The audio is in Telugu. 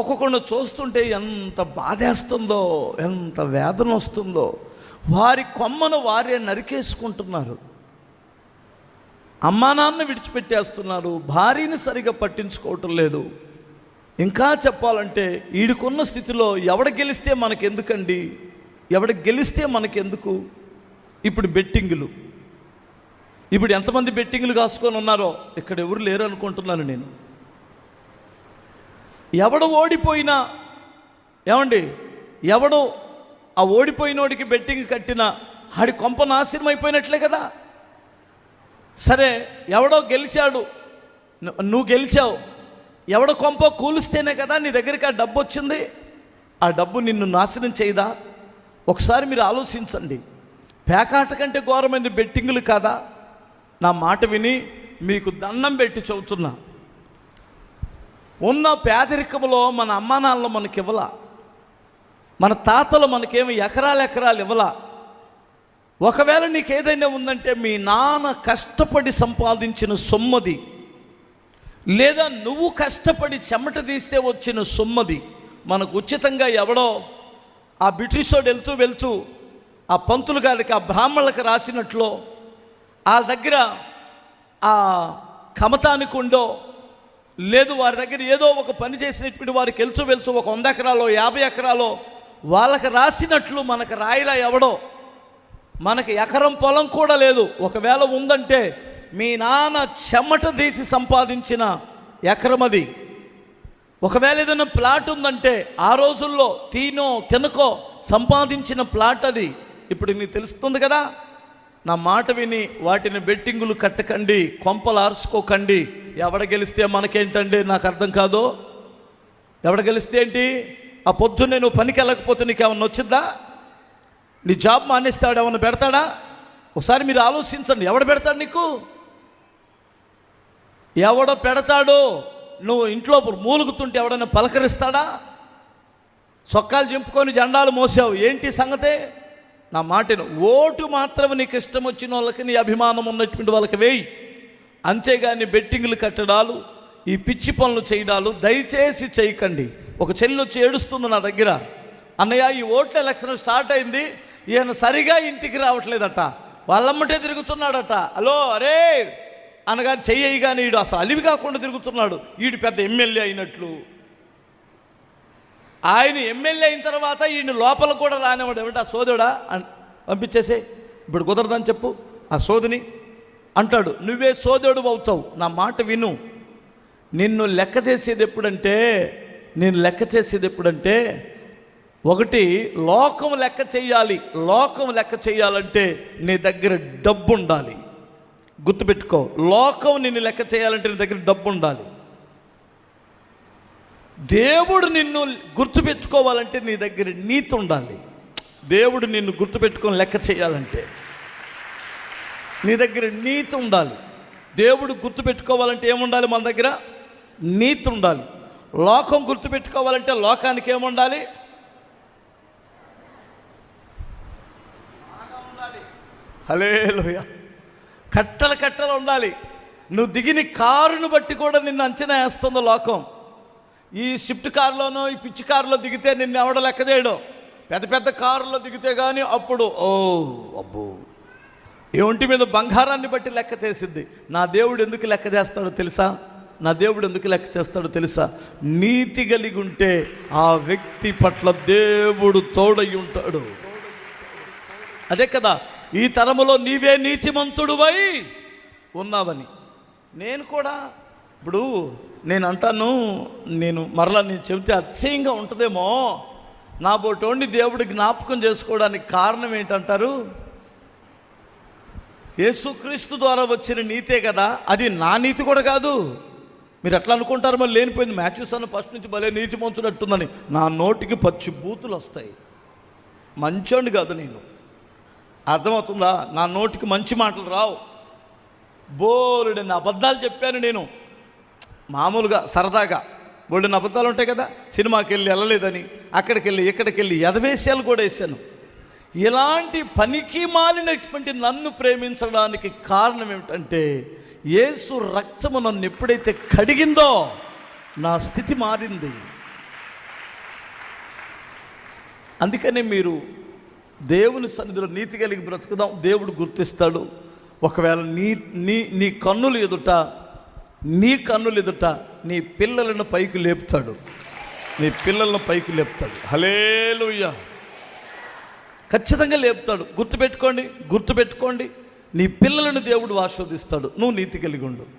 ఒక్కొక్కరిని చూస్తుంటే ఎంత బాధేస్తుందో ఎంత వేదన వస్తుందో వారి కొమ్మను వారే నరికేసుకుంటున్నారు. అమ్మా నాన్న విడిచిపెట్టేస్తున్నారు భార్యని సరిగా పట్టించుకోవటం లేదు. ఇంకా చెప్పాలంటే వీడికున్న స్థితిలో ఎవడ గెలిస్తే మనకెందుకండి? ఎవడ గెలిస్తే మనకెందుకు? ఇప్పుడు బెట్టింగులు. ఇప్పుడు ఎంతమంది బెట్టింగులు కాసుకొని ఉన్నారో ఇక్కడ ఎవరు లేరు అనుకుంటున్నాను నేను. ఎవడు ఓడిపోయినా ఏమండి? ఎవడు ఆ ఓడిపోయినోడికి బెట్టింగ్ కట్టినా ఆడి కొంప నాశనం అయిపోయినట్లే కదా. సరే ఎవడో గెలిచాడు నువ్వు గెలిచావు. ఎవడ కొంప కూలిస్తేనే కదా నీ దగ్గరికి ఆ డబ్బు వచ్చింది. ఆ డబ్బు నిన్ను నాశనం చేయదా? ఒకసారి మీరు ఆలోచించండి. పేకాట కంటే ఘోరమైన బెట్టింగులు కాదా? నా మాట విని మీకు దండం పెట్టి చదువుతున్నా ఉన్న పేదరికంలో మన అమ్మానాన్నలు మనకి ఇవ్వలా. మన తాతలు మనకేమి ఎకరాలు ఎకరాలు ఇవ్వలా. ఒకవేళ నీకు ఏదైనా ఉందంటే మీ నాన్న కష్టపడి సంపాదించిన సొమ్మది లేదా నువ్వు కష్టపడి చెమట తీస్తే వచ్చిన సొమ్మది మనకు ఉచితంగా ఎవడో ఆ బ్రిటిషోడు వెళ్తూ వెళ్తూ ఆ పంతులు గారికి ఆ బ్రాహ్మణులకు రాసినట్లు ఆ దగ్గర ఆ కమతానికి ఉండో లేదు వారి దగ్గర ఏదో ఒక పని చేసినటువంటి వారు కెలుచు వెలుచు ఒక వంద ఎకరాలో యాభై ఎకరాలో వాళ్ళకి రాసినట్లు మనకు రాయిలా ఎవడో మనకి ఎకరం పొలం కూడా లేదు. ఒకవేళ ఉందంటే మీ నాన్న చెమట తీసి సంపాదించిన ఎకరం అది. ఒకవేళ ఏదైనా ప్లాట్ ఉందంటే ఆ రోజుల్లో తీనో తినకో సంపాదించిన ప్లాట్ అది. ఇప్పుడు నీకు తెలుస్తుంది కదా నా మాట విని వాటిని బెట్టింగులు కట్టకండి కొంపలు ఆర్చుకోకండి ఎవడ గెలిస్తే మనకేంటండి? నాకు అర్థం కాదు. ఎవడ గెలిస్తే ఏంటి? ఆ పొద్దున్నే నువ్వు పనికి వెళ్ళకపోతే నీకు ఏమన్నా వచ్చిందా నీ జాబ్ మానేస్తాడు? ఏమన్నా పెడతాడా? ఒకసారి మీరు ఆలోచించండి. ఎవడ పెడతాడు నీకు? ఎవడ పెడతాడు? నువ్వు ఇంట్లో మూలుగుతుంటే ఎవడన్నా పలకరిస్తాడా? సొక్కాలు చింపుకొని జెండాలు మోసావు. ఏంటి సంగతే? నా మాటను ఓటు మాత్రం నీకు ఇష్టం వచ్చిన వాళ్ళకి నీ అభిమానం ఉన్నటువంటి వాళ్ళకి వేయి. అంతేగాని బెట్టింగ్లు కట్టడాలు ఈ పిచ్చి పనులు చేయడాలు దయచేసి చేయకండి. ఒక చెల్లి వచ్చి ఏడుస్తుంది నా దగ్గర. అన్నయ్య ఈ ఓట్ల ఎలక్షన్ స్టార్ట్ అయింది. ఈయన సరిగా ఇంటికి రావట్లేదట. వాళ్ళమ్మటే తిరుగుతున్నాడట. హలో అరే! అనగా చెయ్యి కానీ వీడు అసలు అలివి కాకుండా తిరుగుతున్నాడు. వీడు పెద్ద ఎమ్మెల్యే అయినట్లు. ఆయన ఎమ్మెల్యే అయిన తర్వాత ఈయన లోపల కూడా రానివాడు ఏమంటే ఆ సోదరుడా పంపించేసే ఇప్పుడు కుదరదని చెప్పు. ఆ సోదిని అంటాడు నువ్వే సోదరుడు అవుతావు నా మాట విను. నిన్ను లెక్క చేసేది ఎప్పుడంటే నేను లెక్క చేసేది ఎప్పుడంటే ఒకటి లోకం లెక్క చేయాలి లోకం లెక్క చేయాలంటే నీ దగ్గర డబ్బు ఉండాలి గుర్తుపెట్టుకో లోకం నిన్ను లెక్క చేయాలంటే నీ దగ్గర డబ్బు ఉండాలి దేవుడు నిన్ను గుర్తుపెట్టుకోవాలంటే నీ దగ్గర నీతి ఉండాలి దేవుడు నిన్ను గుర్తుపెట్టుకొని లెక్క చేయాలంటే. నీ దగ్గర నీతి ఉండాలి. దేవుడు గుర్తుపెట్టుకోవాలంటే ఏముండాలి మన దగ్గర? నీతి ఉండాలి. లోకం గుర్తుపెట్టుకోవాలంటే లోకానికి ఏముండాలి? హలే కట్టలు కట్టలు ఉండాలి. నువ్వు దిగిన కారును బట్టి కూడా నిన్ను అంచనా వేస్తుంది లోకం. ఈ షిఫ్ట్ కారులోనో ఈ పిచ్చి కారులో దిగితే నిన్ను ఎవడ లెక్క చేయడం. పెద్ద పెద్ద కారులో దిగితే కానీ అప్పుడు ఓ అబ్బో. ఈ ఒంటి మీద బంగారాన్ని బట్టి లెక్క చేసింది. నా దేవుడు ఎందుకు లెక్క చేస్తాడో తెలుసా? నా దేవుడు ఎందుకు లెక్క చేస్తాడో తెలుసా? నీతి కలిగి ఉంటే ఆ వ్యక్తి పట్ల దేవుడు తోడై ఉంటాడు. అదే కదా ఈ తరములో నీవే నీతిమంతుడువై ఉన్నావని. నేను కూడా ఇప్పుడు నేను అంటాను నేను మరలా నేను చెబితే అతిశయంగా ఉంటుందేమో. నా బోటోండి దేవుడు జ్ఞాపకం చేసుకోవడానికి కారణం ఏంటంటారు? యేసుక్రీస్తు ద్వారా వచ్చిన నీతే కదా అది నా నీతి కూడా కాదు. మీరు ఎట్లా అనుకుంటారు మరి? లేనిపోయింది మ్యాచ్యూస్ అన్న ఫస్ట్ నుంచి భలే నీతి మంచునట్టుందని నా నోటికి పచ్చి బూతులు వస్తాయి. మంచోండి కాదు నేను. అర్థమవుతుందా? నా నోటికి మంచి మాటలు రావు. బోలుడని అబద్ధాలు చెప్పాను నేను. మామూలుగా సరదాగా. బోల్డెన్ అబద్ధాలు ఉంటాయి కదా? సినిమాకి వెళ్ళి వెళ్ళలేదని అక్కడికి వెళ్ళి ఇక్కడికి వెళ్ళి ఎదవేశాలు కూడా వేసాను ఇలాంటి పనికి మాలినటువంటి నన్ను ప్రేమించడానికి కారణం ఏమిటంటే యేసు రక్తము నన్ను ఎప్పుడైతే కడిగిందో నా స్థితి మారింది. అందుకనే మీరు దేవుని సన్నిధిలో నీతి కలిగి బ్రతుకుదాం. దేవుడు గుర్తిస్తాడు. ఒకవేళ నీ నీ నీ కన్నులు ఎదుట నీ కన్నులు ఎదుట నీ పిల్లలను పైకి లేపుతాడు. నీ పిల్లలను పైకి లేపుతాడు. హలేలుయ్యా ఖచ్చితంగా లేపుతాడు. గుర్తుపెట్టుకోండి గుర్తుపెట్టుకోండి. నీ పిల్లలను దేవుడు ఆస్వాదిస్తాడు నువ్వు నీతి కలిగి ఉండు.